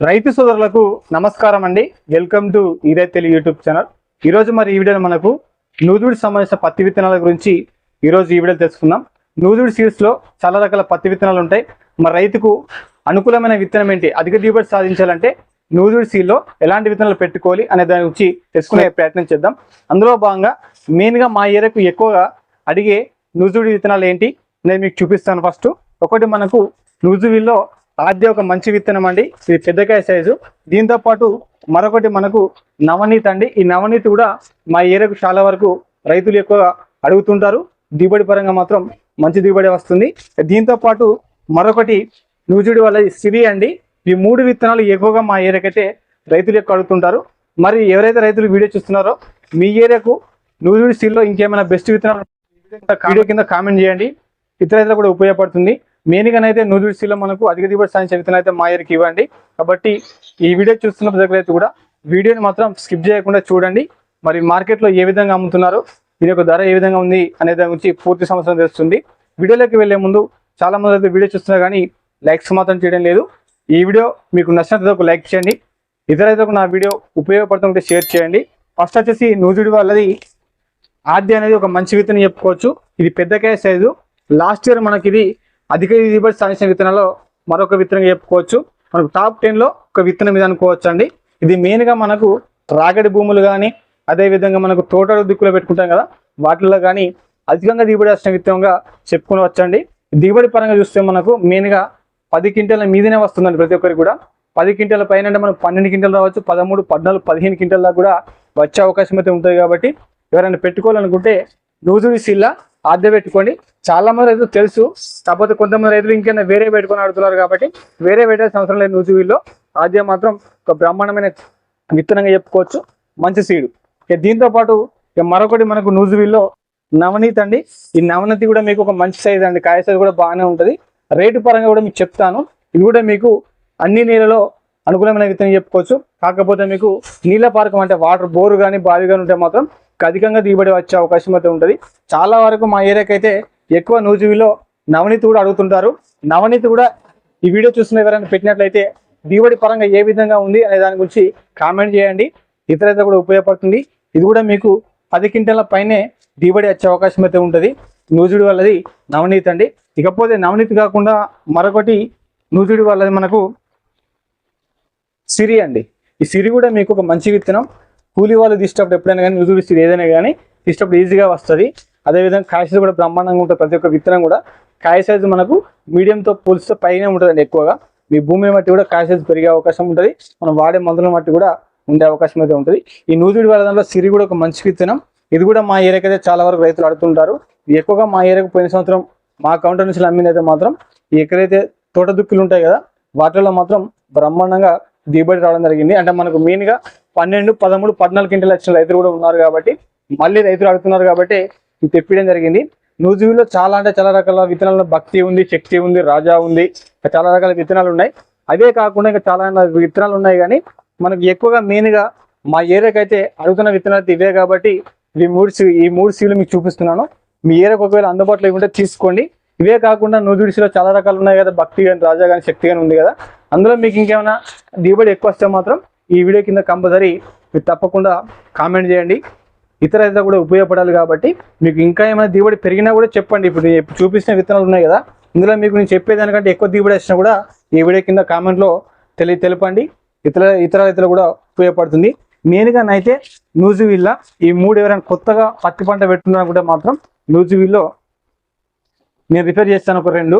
రైతు సోదరులకు నమస్కారం అండి. వెల్కమ్ టు ఈరే తెలుగు యూట్యూబ్ ఛానల్. ఈరోజు మరి ఈ వీడియోలో మనకు నూదుడికి సంబంధించిన పత్తి విత్తనాల గురించి ఈరోజు ఈ వీడియో తెలుసుకుందాం. నూదుడి సీడ్స్లో చాలా రకాల పత్తి విత్తనాలు ఉంటాయి. మరి రైతుకు అనుకూలమైన విత్తనం ఏంటి? అధిక దిగుబడి సాధించాలంటే నూదుడి సీడ్లో ఎలాంటి విత్తనాలు పెట్టుకోవాలి అనే దాని గురించి తెలుసుకునే ప్రయత్నం చేద్దాం. అందులో భాగంగా మెయిన్గా మా ఏరియాకు ఎక్కువగా అడిగే నూజుడి విత్తనాలు ఏంటి నేను మీకు చూపిస్తాను ఫస్ట్. ఒకటి మనకు నూజువిల్లో ఆద్య ఒక మంచి విత్తనం అండి. ఇది పెద్దకాయ సైజు. దీంతో పాటు మరొకటి మనకు నవనీతి అండి. ఈ నవనీతి కూడా మా ఏరియాకు చాలా వరకు రైతులు ఎక్కువగా అడుగుతుంటారు. దిగుబడి పరంగా మాత్రం మంచి దిగుబడి వస్తుంది. దీంతో పాటు మరొకటి నూజుడి వల్ల సిరి అండి. ఈ మూడు విత్తనాలు ఎక్కువగా మా ఏరియాకైతే రైతులు ఎక్కువ అడుగుతుంటారు. మరి ఎవరైతే రైతులు వీడియో చూస్తున్నారో మీ ఏరియాకు నూజుడి సిరిలో ఇంకేమైనా బెస్ట్ విత్తనాలు వీడియో కింద కామెంట్ చేయండి. ఇతర రైతులకు కూడా ఉపయోగపడుతుంది. మెయిన్గానైతే అయితే సీల్లో మనకు అధిక దిగుబడి సాధించే విత్తనాలు అయితే మా ఏరియాకి ఇవ్వండి. కాబట్టి ఈ వీడియో చూస్తున్న దగ్గర అయితే కూడా వీడియోని మాత్రం స్కిప్ చేయకుండా చూడండి. మరి మార్కెట్లో ఏ విధంగా అమ్ముతున్నారు దీని యొక్క ధర ఏ విధంగా ఉంది అనే దాని గురించి పూర్తి సంవత్సరం తెలుస్తుంది. వీడియోలోకి వెళ్ళే ముందు చాలా మంది అయితే వీడియో చూస్తున్నారు కానీ లైక్స్ మాత్రం చేయడం లేదు. ఈ వీడియో మీకు నచ్చినట్లయితే ఒక లైక్ చేయండి. ఇతర నా వీడియో ఉపయోగపడుతుంటే షేర్ చేయండి. ఫస్ట్ వచ్చేసి నూజుడి వాళ్ళది ఆద్య అనేది ఒక మంచి విత్తనం చెప్పుకోవచ్చు. ఇది పెద్దకాయ సైజు. లాస్ట్ ఇయర్ మనకి ఇది అధిక దిగుబడి సాధించిన విత్తనాల్లో మరొక విత్తనంగా చెప్పుకోవచ్చు. మనకు టాప్ టెన్లో ఒక విత్తనం ఇది అనుకోవచ్చు అండి ఇది మెయిన్గా మనకు రాగడి భూములు కానీ అదేవిధంగా మనకు తోటలు దిక్కులో పెట్టుకుంటాం కదా వాటిల్లో కానీ అధికంగా దిగుబడి వచ్చిన విత్తనంగా చెప్పుకోవచ్చండి. దిగుబడి పరంగా చూస్తే మనకు మెయిన్గా పది క్వింటాల మీదనే వస్తుందండి ప్రతి ఒక్కరికి కూడా. పది క్వింటల పైన అంటే మనం పన్నెండు క్వింటాలు రావచ్చు పదమూడు పద్నాలుగు పదిహేను క్వింటాల దాకా కూడా వచ్చే అవకాశం అయితే ఉంటుంది కాబట్టి ఎవరైనా పెట్టుకోవాలనుకుంటే నూజుడి సిల్లా ఆద్య పెట్టుకోండి చాలా మంది రైతులు తెలుసు కాకపోతే కొంతమంది రైతులు ఇంకైనా వేరే పెట్టుకొని ఆడుతున్నారు కాబట్టి వేరే పెట్టాల్సిన అవసరం లేదు నూజువిల్లో ఆద్య మాత్రం ఒక బ్రహ్మాండమైన విత్తనంగా చెప్పుకోవచ్చు. మంచి సీడు. ఇక దీంతో పాటు ఇక మరొకటి మనకు నూజువిల్లో నవనీత్ అండి. ఈ నవనీతి కూడా మీకు ఒక మంచి సైజ్ అండి. కాయ సైజ్ కూడా బాగానే ఉంటుంది. రేటు పరంగా కూడా మీకు చెప్తాను. ఇది కూడా మీకు అన్ని నీళ్ళలో అనుకూలమైన విత్తనం చెప్పుకోవచ్చు. కాకపోతే మీకు నీళ్ళ పారకం అంటే వాటర్ బోరు కానీ బావి కానీ ఉంటే మాత్రం అధికంగా దిగుబడి వచ్చే అవకాశం అయితే ఉంటుంది. చాలా వరకు మా ఏరియాకి అయితే ఎక్కువ నూజువిలో నవనీతి కూడా అడుగుతుంటారు. నవనీతి కూడా ఈ వీడియో చూసిన ఎవరైనా పెట్టినట్లయితే దిగుబడి పరంగా ఏ విధంగా ఉంది అనే దాని గురించి కామెంట్ చేయండి. ఇతరైతే కూడా ఉపయోగపడుతుంది. ఇది కూడా మీకు పది క్వింటాల పైనే దిగుబడి వచ్చే అవకాశం అయితే ఉంటుంది. నూజుడి వాళ్ళది నవనీతి అండి. ఇకపోతే నవనీతి కాకుండా మరొకటి నూజుడి వాళ్ళది మనకు సిరి అండి. ఈ సిరి కూడా మీకు ఒక మంచి విత్తనం. కూలి వాళ్ళు తీసేటప్పుడు ఎప్పుడైనా కానీ నువ్వు సిరి ఏదైనా కానీ తీసేటప్పుడు ఈజీగా వస్తుంది. అదేవిధంగా కాయసైజ్ కూడా బ్రహ్మాండంగా ఉంటుంది ప్రతి ఒక్క విత్తనం కూడా. కాయ సైజు మనకు మీడియంతో పోలిస్తే పైనే ఉంటుందండి ఎక్కువగా. మీ భూమిని బట్టి కూడా కాయ సైజు పెరిగే అవకాశం ఉంటుంది. మనం వాడే మందులను బట్టి కూడా ఉండే అవకాశం అయితే ఉంటుంది. ఈ నూజుడి వాళ్ళ దాంట్లో సిరి కూడా ఒక మంచి విత్తనం. ఇది కూడా మా ఏరియాకి అయితే చాలా వరకు రైతులు అడుగుతుంటారు. ఎక్కువగా మా ఏరియాకు పోయిన సంవత్సరం మా కౌంటర్ నుంచి అమ్మినైతే మాత్రం ఎక్కడైతే తోట దుక్కులు ఉంటాయి కదా వాటిలో మాత్రం బ్రహ్మాండంగా దిగుబడి రావడం జరిగింది. అంటే మనకు మెయిన్గా పన్నెండు పదమూడు పద్నాలుగు క్వింటల్ వచ్చిన రైతులు కూడా ఉన్నారు కాబట్టి మళ్ళీ రైతులు అడుగుతున్నారు కాబట్టి ఇది తెప్పించడం జరిగింది. నూజువిలో చాలా అంటే చాలా రకాల విత్తనాలు భక్తి ఉంది శక్తి ఉంది రాజా ఉంది చాలా రకాల విత్తనాలు ఉన్నాయి. అదే కాకుండా ఇంకా చాలా విత్తనాలు ఉన్నాయి కానీ మనకు ఎక్కువగా మెయిన్గా మా ఏరియాకి అయితే అడుగుతున్న విత్తనాలు అయితే ఇవే కాబట్టి ఇవి మూడు సీ- ఈ మూడు సీలు మీకు చూపిస్తున్నాను. మీ ఏరియాకి ఒకవేళ అందుబాటులో ఉంటే తీసుకోండి. ఇవే కాకుండా నూజుడిసిలో చాలా రకాలు ఉన్నాయి కదా భక్తి కానీ రాజా కానీ శక్తి కానీ ఉంది కదా. అందులో మీకు ఇంకేమైనా దిగుబడి ఎక్కువ వస్తే మాత్రం ఈ వీడియో కింద కంపల్సరీ మీరు తప్పకుండా కామెంట్ చేయండి. ఇతర ఇతర కూడా ఉపయోగపడాలి కాబట్టి మీకు ఇంకా ఏమైనా దిగుబడి పెరిగినా కూడా చెప్పండి. ఇప్పుడు నేను చూపించిన విత్తనాలు ఉన్నాయి కదా ఇందులో మీకు నేను చెప్పేదానికంటే ఎక్కువ దిగుబడి వచ్చినా కూడా ఈ వీడియో కింద కామెంట్లో తెలియ తెలపండి. ఇతర ఇతర రైతులు కూడా ఉపయోగపడుతుంది. మెయిన్గా అయితే నూజువిల్లా ఈ మూడు ఎవరైనా కొత్తగా పత్తి పంట పెట్టుకున్నా కూడా మాత్రం నూజువిల్లో నేను రిపేర్ చేస్తాను ఒక రెండు.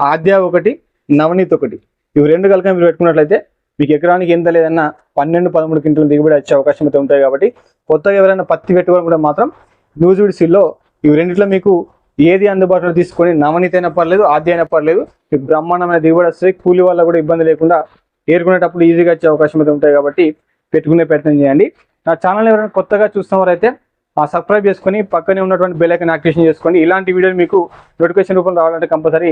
ఆద్య ఒకటి నవనీత్ ఒకటి. ఇవి రెండు కలిక మీరు పెట్టుకున్నట్లయితే మీకు ఎకరానికి ఎంత లేదన్నా పన్నెండు పదమూడు క్వింటలు దిగుబడి వచ్చే అవకాశం అయితే ఉంటాయి కాబట్టి కొత్తగా ఎవరైనా పత్తి పెట్టుకోవాలనుకుంటే కూడా మాత్రం నూజుడి సిల్లో ఇవి రెండిట్లో మీకు ఏది అందుబాటులో తీసుకొని నవనీత అయినా పర్లేదు ఆది అయినా పర్లేదు మీకు బ్రహ్మాండమైన దిగుబడి వస్తుంది కూలి వల్ల కూడా ఇబ్బంది లేకుండా ఏరుకునేటప్పుడు ఈజీగా వచ్చే అవకాశం అయితే ఉంటాయి కాబట్టి పెట్టుకునే ప్రయత్నం చేయండి. నా ఛానల్ ఎవరైనా కొత్తగా చూస్తున్నవారైతే ఆ సబ్స్క్రైబ్ చేసుకొని పక్కనే ఉన్నటువంటి బెల్ ఐకన్ యాక్టివేషన్ చేసుకోండి ఇలాంటి వీడియోలు మీకు నోటిఫికేషన్ రూపంలో రావాలంటే కంపల్సరీ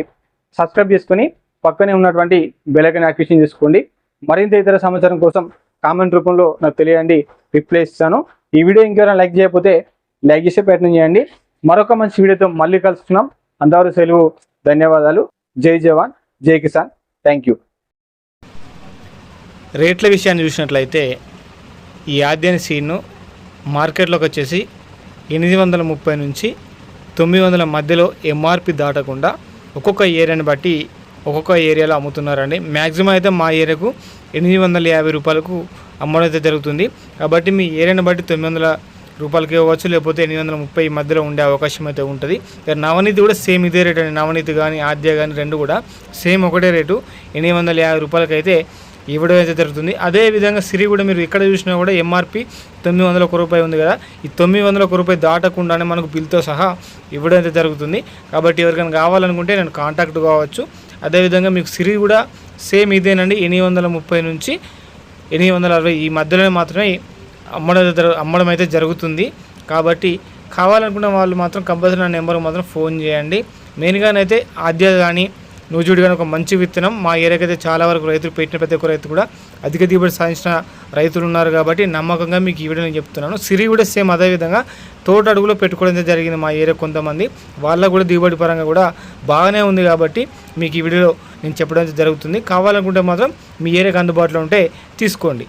సబ్స్క్రైబ్ చేసుకొని పక్కనే ఉన్నటువంటి బెల్ యాక్టివేషన్ చేసుకోండి. మరింత ఇతర సమాచారం కోసం కామెంట్ రూపంలో నాకు తెలియండి. రిప్లై ఇస్తాను. ఈ వీడియో ఇంకెవరైనా లైక్ చేయకపోతే లైక్ చేసే ప్రయత్నం చేయండి. మరొక మంచి వీడియోతో మళ్ళీ కలుస్తున్నాం అందరూ సెలవు ధన్యవాదాలు. జై జవాన్ జై కిసాన్. థ్యాంక్ యూ రేట్ల విషయాన్ని చూసినట్లయితే ఈ ఆద్యాని సీడ్ను మార్కెట్లోకి వచ్చేసి ఎనిమిది వందల ముప్పై నుంచి తొమ్మిది వందల మధ్యలో ఎంఆర్పి దాటకుండా ఒక్కొక్క ఏరియాని బట్టి ఒక్కొక్క ఏరియాలో అమ్ముతున్నారండి. మ్యాక్సిమం అయితే మా ఏరియాకు ఎనిమిది వందల యాభై రూపాయలకు అమ్మడం అయితే జరుగుతుంది. కాబట్టి మీ ఏరియాని బట్టి తొమ్మిది వందల రూపాయలకి ఇవ్వచ్చు లేకపోతే ఎనిమిది వందల ముప్పై మధ్యలో ఉండే అవకాశం అయితే ఉంటుంది. నవనీతి కూడా సేమ్ ఇదే రేట్ అండి. నవనీతి కానీ ఆద్య కానీ రెండు కూడా సేమ్ ఒకటే రేటు. ఎనిమిది వందల యాభై రూపాయలకి అయితే ఇవ్వడం అయితే జరుగుతుంది. అదే విధంగా సిరి కూడా మీరు ఎక్కడ చూసినా కూడా ఎంఆర్పి తొమ్మిది వందల ఒక రూపాయి ఉంది కదా. ఈ తొమ్మిది వందల ఒక రూపాయి దాటకుండానే మనకు బిల్తో సహా ఇవ్వడం అయితే జరుగుతుంది. కాబట్టి ఎవరికైనా కావాలనుకుంటే నేను కాంటాక్ట్ కావచ్చు. అదేవిధంగా మీకు సిరి కూడా సేమ్ ఇదేనండి. ఎనిమిది వందల ముప్పై నుంచి ఎనిమిది వందల అరవై ఈ మధ్యలోనే మాత్రమే అమ్మడం అమ్మడం అయితే జరుగుతుంది. కాబట్టి కావాలనుకున్న వాళ్ళు మాత్రం కంపల్సరీ నా నెంబర్కి మాత్రం ఫోన్ చేయండి. మెయిన్గానైతే ఆద్య కానీ నూజుడు కానీ ఒక మంచి విత్తనం. మా ఏరియాకి అయితే చాలా వరకు రైతులు పెట్టిన ప్రతి ఒక్క రైతు కూడా అధిక దిగుబడి సాధించిన రైతులు ఉన్నారు కాబట్టి నమ్మకంగా మీకు ఈ వీడియో నేను చెప్తున్నాను. సిరి కూడా సేమ్ అదే విధంగా తోట అడుగులో పెట్టుకోవడం జరిగింది మా ఏరియా కొంతమంది. వాళ్ళకు కూడా దిగుబడి పరంగా కూడా బాగానే ఉంది కాబట్టి మీకు ఈ వీడియోలో నేను చెప్పడం జరుగుతుంది. కావాలనుకుంటే మాత్రం మీ ఏరియాకి అందుబాటులో ఉంటే తీసుకోండి.